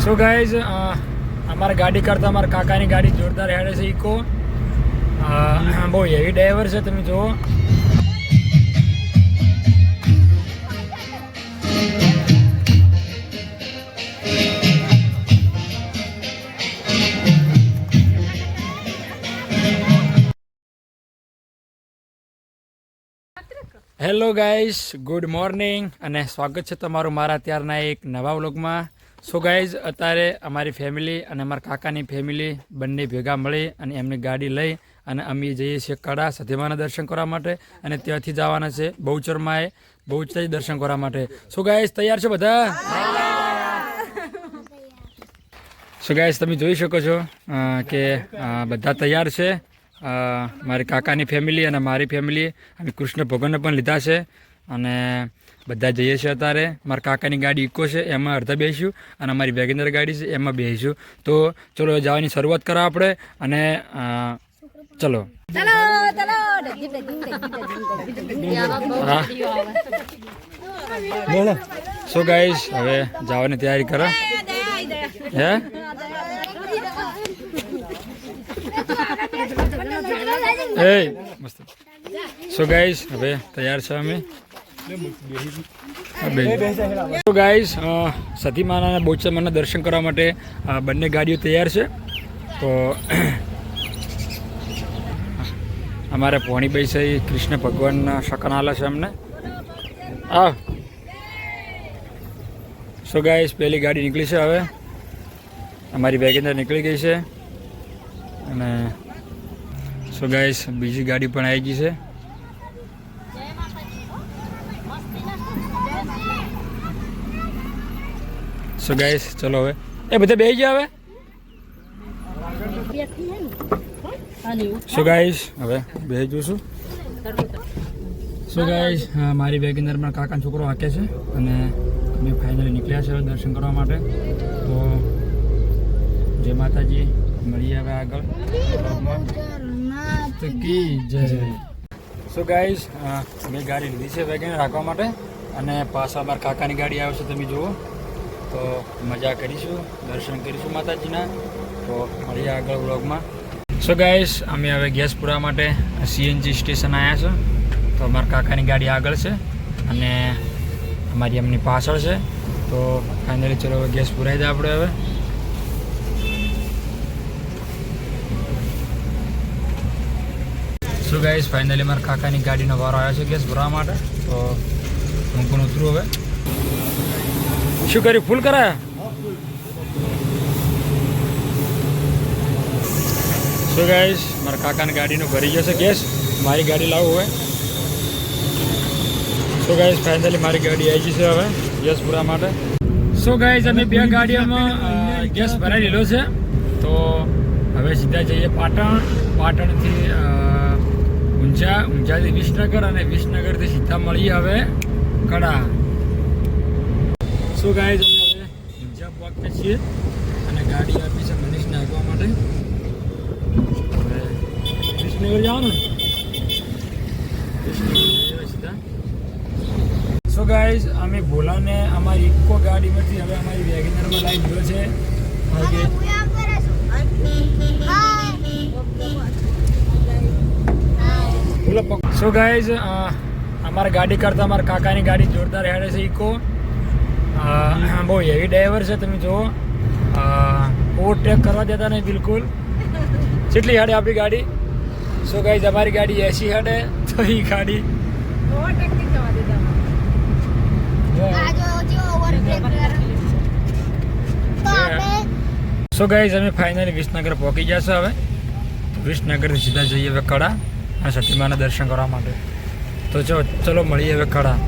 So guys અમારા ગાડી કરતાં અમારા કાકાની ગાડી જોરદાર હેડે છે ઇકો બહુ હેવી ડ્રાઈવર છે તમે જુઓ હેલો ગાઈઝ ગુડ મોર્નિંગ અને સ્વાગત છે તમારું મારા ત્યારના એક નવા વ્લોગમાં. સો ગાઈઝ અત્યારે અમારી ફેમિલી અને અમારા કાકાની ફેમિલી બંને ભેગા મળી અને એમની ગાડી લઈ અને અમે જઈએ છીએ કડા સધીમાના દર્શન કરવા માટે અને ત્યાંથી જવાના છે બહુચરમાએ બહુચર દર્શન કરવા માટે. સો ગાઈઝ તૈયાર છો બધા? સો ગાઈઝ તમે જોઈ શકો છો કે બધા તૈયાર છે. મારી કાકાની ફેમિલી અને મારી ફેમિલી અમે કૃષ્ણ ભગવાનને પણ લીધા છે અને બધા જઈએ છીએ અત્યારે. મારા કાકાની ગાડી ઇકો છે એમાં અડધા બેસીશું અને અમારી વેગેનર ગાડી છે એમાં બેસીશું. તો ચલો જવાની શરૂઆત કરો આપણે અને ચલો. બોલો. સો ગાઈઝ હવે જવાની તૈયારી કરો. હે? એ મસ્ત. સો હવે તૈયાર છે અમે. તો ગાઈઝ સતીમાના અને દર્શન કરવા માટે બંને ગાડીઓ તૈયાર છે. તો અમારે પોણીભાઈ છે એ કૃષ્ણ ભગવાનના શકન આલે છે અમને. આ સો ગાઈઝ પહેલી ગાડી નીકળી છે હવે. અમારી વેગેન્દર નીકળી ગઈ છે. અને સો ગાઈસ બીજી ગાડી પણ આવી ગઈ છે. સો ગાઈસ ચલો હવે. એ બધા બે ગયા હવે? સો ગાઈઝ હવે બે જોશું સો ગાઈઝ મારી વેગેનરમાં કાકાનો છોકરો હાકે છે અને અમે ફાઇનલી નીકળ્યા છે દર્શન કરવા માટે. તો જય માતાજી, મળીએ હવે આગળ. Vlogમાં. તો કી જય. સો ગાઈઝ મેં ગાડી લીધી છે વેગેનર રાખવા માટે અને પાછા અમારા કાકાની ગાડી આવે છે તમે જુઓ. તો મજા કરીશું દર્શન કરીશું માતાજીના. તો મળીએ આગળ વ્લોગમાં. સો ગાઈસ અમે હવે ગેસ પૂરા માટે સીએનજી સ્ટેશન આવ્યા છે. તો અમારા કાકાની ગાડી આગળ છે અને અમારી એમની પાછળ છે. તો ફાઇનલી ચલો હવે ગેસ પુરાવી દે આપણે હવે સો ગાઈસ ફાઇનલી મારા કાકાની ગાડીનો વારો આવ્યો છે ગેસ ભરવા માટે. તો હું પણ ઉતરું હવે. શું કર્યું? ફૂલ કરાયા? સો ગાઈસ મારા કાકાની ગાડીનો ભરી ગયો છે ગેસ મારી ગાડી લાવવું હોય સો ગાઈસ ફાઇનલી મારી ગાડી આવી ગઈ છે હવે ગેસ ભરવા માટે. સો ગાઈસ અમે બે ગાડીઓમાં ગેસ ભરાઈ લીધો છે. તો હવે સીધા જઈએ પાટણ. પાટણથી ઊંઝા ઊંઝાથી વિસનગર અને વિસનગરથી સીધા મળીએ હવે કડા. શું ગાય અમે હવે ઊંઝા પહોંચીએ છીએ અને ગાડી આપી છે મનીષને આપવા માટે. હવે વિસનગર જવાનું. સીધા. સો ગાઈઝ અમે ભોલાને અમારી ઇકો ગાડીમાંથી હવે અમારી વેગનરમાં લાવી ગયો છે હવે બોલો સો ગાઈઝ અમારા ગાડી કરતાં અમારા કાકાની ગાડી જોરદાર હેડે છે ઇકો. બહુ હેવી ડ્રાઈવર છે તમે જુઓ. ઓવરટેક કરવા દેતા નહીં બિલકુલ. કેટલી હેડે આપણી ગાડી. સો ગાઈઝ અમારી ગાડી એસી હેડે તો એ ગાડી સો ગાઈઝ અમે. ફાઇનલી વિસનગર પહોંચી ગયા છે હવે. વિસનગરથી સીધા જઈએ હવે કડા. અને સતીમાના દર્શન કરવા માટે. તો ચલો ચલો મળીએ હવે કડા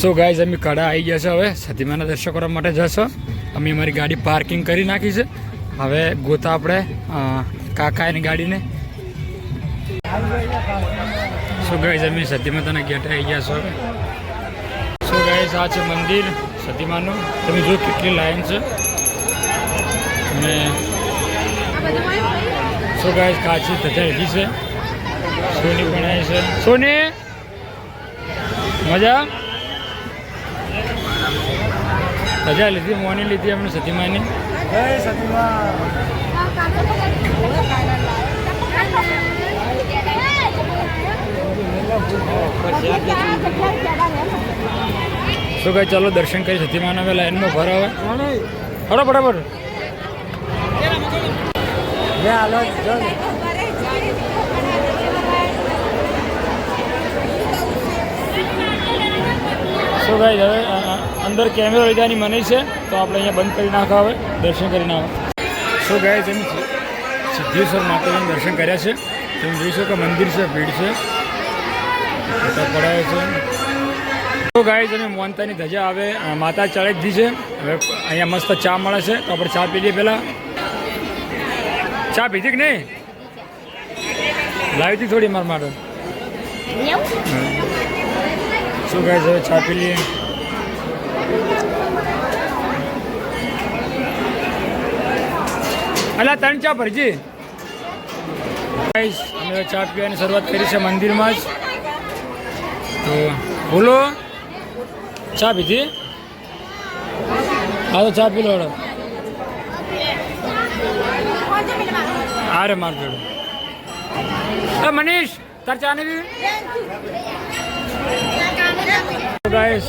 સો ગાઈઝ અમે કળા આવી ગયા છે હવે. સતીમાના દર્શન કરવા માટે જશો. અમે અમારી ગાડી પાર્કિંગ કરી નાખી છે. હવે ગોતા આપણે કાકાની ગાડીને. સો ગાઈઝ અમે સતીમાતાના ગેટ આવી ગયા છો સો ગાઈઝ આ છે મંદિર સતીમાનું. તમે જો કેટલી લાઈન છે. અને સો ગાઈઝ કાચી લીધી છે. સોની પણ આવી છે. સોની? મજા? રજા લીધી મોની લીધી આપણે સતીમાની? શું કહે ચાલો દર્શન કરી સતીમાન હવે લાઈનમાં ભરો હવે. હડો બરાબર શું હવે અંદર કેમેરો લીધાની મનાઈ છે તો આપણે અહીંયા બંધ કરી નાખો હવે દર્શન કરી નાખો. શું ગાય છે સિદ્ધેશ્વર માતાજીના દર્શન કર્યા છે. તમે જોઈ શકો મંદિર છે ભીડ છે. પડાવે છે. તો ગાય તમે મોનતાની ધજા આવે માતા ચડે જ છે. હવે અહીંયા મસ્ત ચા મળે છે તો આપણે ચા પી લઈએ પહેલાં. ચા પીધી કે નહીં? લાવી હતી થોડી મારા માટે. શું કહે છે ચા પી લઈએ? અલા ત્રણ ચા ભરજી. અમે હવે ચા પીવાની શરૂઆત કરી છે મંદિરમાં જ. તો બોલો. ચા પીધી? હા તો ચા પી લો હેડો. અરે માર જોડે. મનીષ તાર ચા નહીં પીવી? ગાઈસ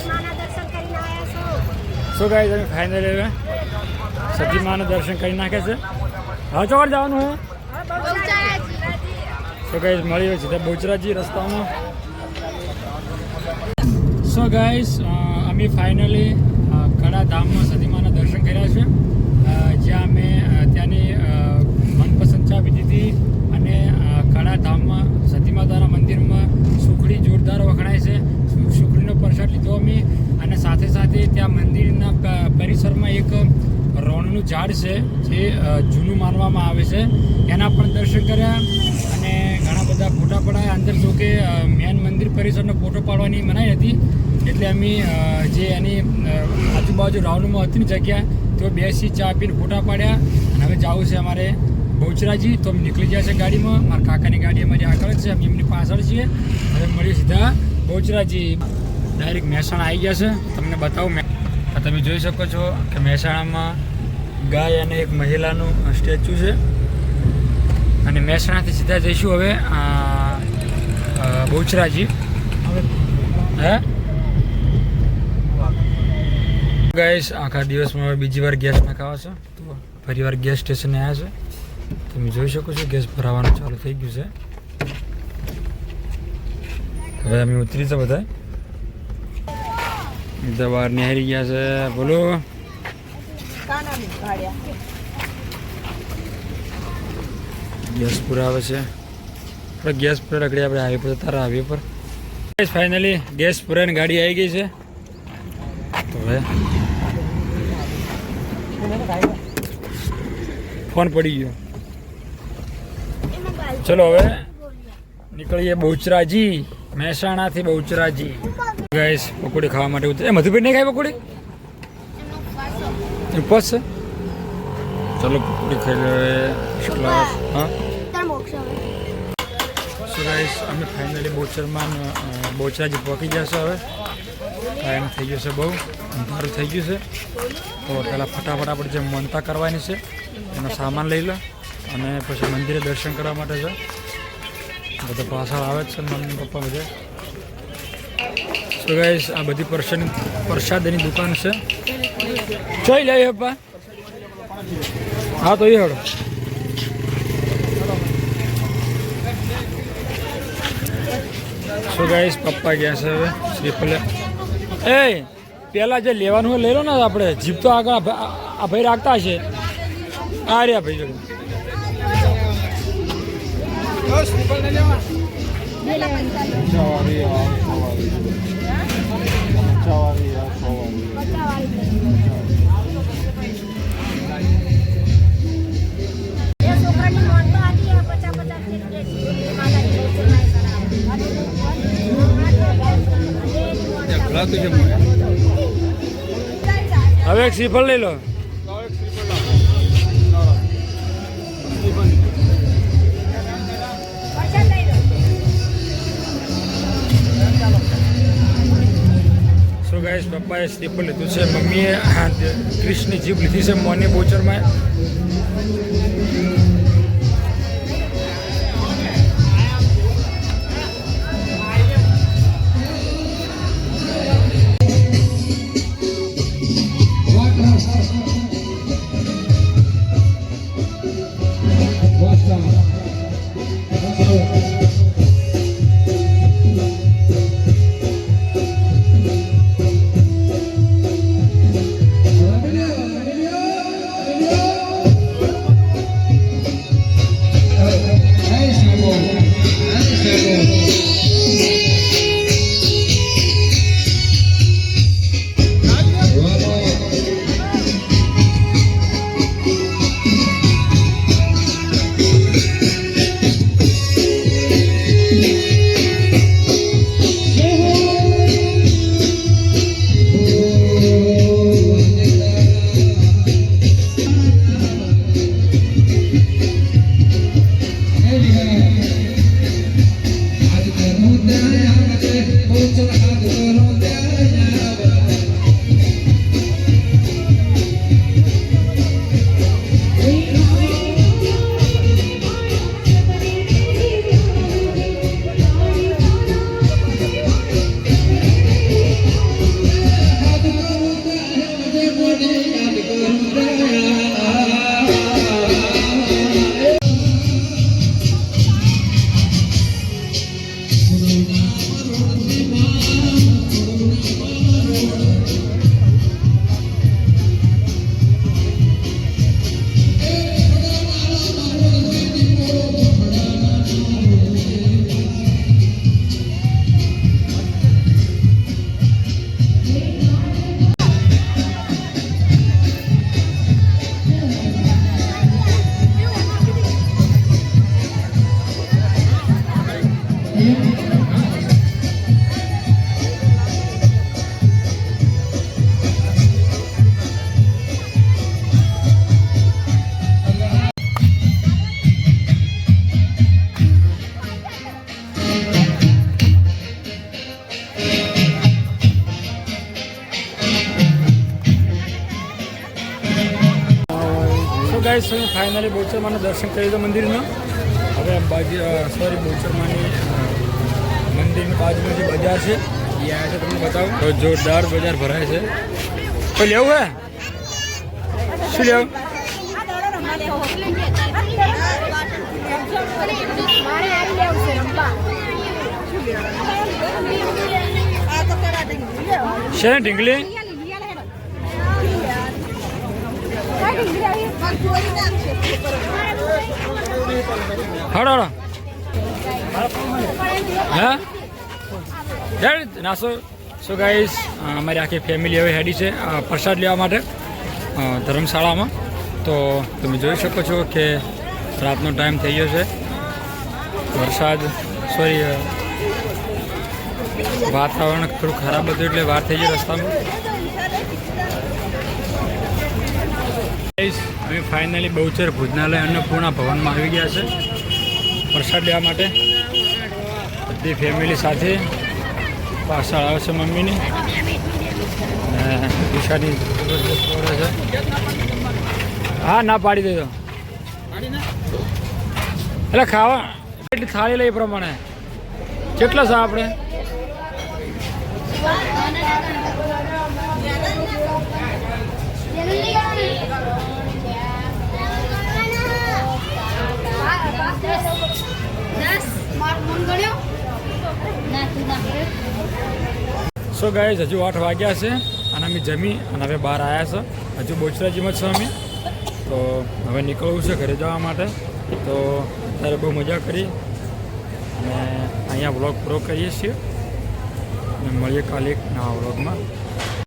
સો ગાઈસ અમે ફાઇનલ હવે સતીમાનું દર્શન કરી નાખે છે હા ચોકડ જવાનું હું સો ગાઈસ મળી હોય સીધા બોચરાજી રસ્તામાં સો ગાઈસ અમે ફાઇનલી કડા ધામમાં સતીમાના દર્શન કર્યા છે અ, જ્યાં અમે અ, ત્યાંની અ, મનપસંદ ચા પીધી હતી અને અ, કડા ધામમાં સતી માતાના મંદિરમાં સુખડી જોરદાર વખણાય છે સુ- સુખડીનો પ્રસાદ લીધો અમે અને સાથે સાથે ત્યાં મંદિરના પ- પરિસરમાં એક રોણનું ઝાડ છે જે અ, જૂનું માનવામાં આવે છે એના પણ દર્શન કર્યા અને ઘણા બધા ફોટા પડાયા અંદર જો કે મેન મંદિર પરિસરનો ફોટો પાડવાની મનાઈ હતી અ, જે એની આજુબાજુ રાઉન્ડમાં હતી જગ્યા તો બેસી ચા પીને ફોટા પાડ્યા. અને હવે જવું છે અમારે બહુચરાજી. તો નીકળી ગયા છે ગાડીમાં. મારા કાકાની ગાડી અમારી આગળ છે. અમે એમની પાછળ છીએ. હવે મળીએ સીધા બહુચરાજી. ડાયરેક્ટ મહેસાણા આવી ગયા છે. તમને બતાવું તમે જોઈ શકો છો કે મહેસાણામાં ગાય અને એક મહિલાનું સ્ટેચ્યુ છે. અને મહેસાણાથી સીધા જઈશું હવે બહુચરાજી. હવે હે? ગાઈસ આખા દિવસમાં હવે બીજી વાર ગેસ નાખાવા છે. તો ફરી વાર ગેસ સ્ટેશને આવ્યા છે. તમે જોઈ શકો છો ગેસ ભરાવાનું ચાલુ થઈ ગયું છે. હવે અમે ઉતરી છે બધા બધા બહાર નિહારી ગયા છે. બોલો. ગેસ પુરાવે છે. આપણે ગેસ પૂરા રખડી આપણે હાઈવે પર તારા હાઈવે પર. ફાઇનલી ગેસ પૂરાની ગાડી આવી ગઈ છે. તો હવે ફોન પડી ગયો. ચલો હવે નીકળીએ બહુચરાજી, મહેસાણાથી બહુચરાજી. ગેસ પકોડી ખાવા માટે ઉતરે. મધુભાઈ નહીં ખાય પકોડી? ઉપવાસ છે? ચલો, પકોડી ખાઈ લે હા. સો ગાઈસ અમે ફાઇનલી બોચરમાં બોચરાજી પહોંચી છે હવે. ટાઈમ થઈ છે બહુ. અંધારું થઈ ગયું છે. તો પહેલાં ફટાફટ આપણે જે મનતા કરવાની છે, એનો સામાન લઈ લો અને પછી મંદિરે દર્શન કરવા માટે છે બધા પાછળ આવે જ છે મમ્મી પપ્પા બધે. સો ગાઈસ આ બધી પ્રસાદ પ્રસાદની દુકાન છે. જોઈ લે પપ્પા હા, તો એ હડો સો ગાઈસ પપ્પા ગયા છે હવે. શ્રીફલે. એ! પેલા જે લેવાનું હોય લઈ લો ને આપણે. જીપ તો આગળ આ ભાઈ રાખતા હશે. આ રહ્યા ભાઈ જોડે એક શ્રીફળ લઈ લો. સો ગાઈસ પપ્પાએ સ્લીપર લીધું છે. મમ્મીએ ક્રિશની જીપ લીધી છે મોની બોચરમાં અમે ફાઇનલી બોચરમાનું દર્શન કરી લીધું મંદિરનું હવે બાજુ સોરી બોચરમાની મંદિરની બાજુમાં જે બજાર છે એ આવ્યા છે તમને બતાવું. તો જોરદાર બજાર ભરાય છે. તો લેવું હે? શું લેવું? રંબા ઢીંગલી? હડો હા? નાસો સો ગાઈસ અમારી આખી ફેમિલી હવે હેડી છે પ્રસાદ લેવા માટે ધર્મશાળામાં. તો તમે જોઈ શકો છો કે રાતનો ટાઈમ થઈ ગયો છે. વરસાદ સોરી વાતાવરણ થોડું ખરાબ હતું એટલે વાર થઈ ગઈ રસ્તામાં. અમે ફાઇનલી બહુચર ભોજનાલય અન્નપૂર્ણા ભવનમાં આવી ગયા છે. પ્રસાદ લેવા માટે. બધી ફેમિલી સાથે પાછળ આવે છે મમ્મીની. અને છે. હા, ના પાડી દેજો. એટલે ખાવા એટલી થાળી લઈ એ પ્રમાણે. કેટલા છે આપણે? સો ગાઈઝ હજુ આઠ વાગ્યા છે અને અમે જમી અને હવે બહાર આવ્યા છે. હજુ બોચરાજીમાં છે અમે તો હવે નીકળવું છે ઘરે જવા માટે. તો અત્યારે બહુ મજા કરી અને અહીંયા વ્લોગ પૂરો કરીએ છીએ. અને મળીએ કાલે એક નવા વ્લોગમાં.